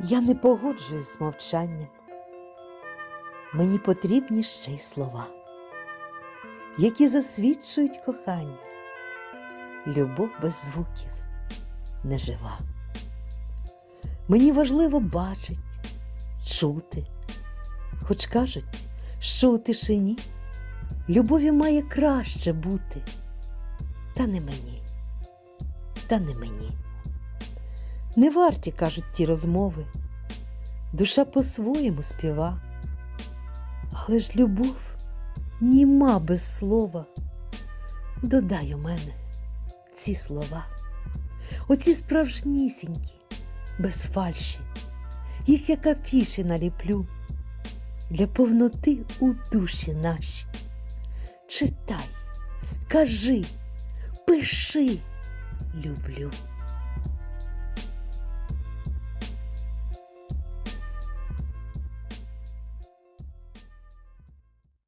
Я не погоджуюсь з мовчанням. Мені потрібні ще й слова, які засвідчують кохання. Любов без звуків не жива. Мені важливо бачить, чути, хоч кажуть, що у тишині любові має краще бути. Та не мені, та не мені. Не варті, кажуть ті розмови, душа по-своєму співа, але ж любов німа без слова. Додай у мене ці слова, оці справжнісінькі, без фальші, їх як афіші наліплю для повноти у душі наші. Читай, кажи, пиши, люблю.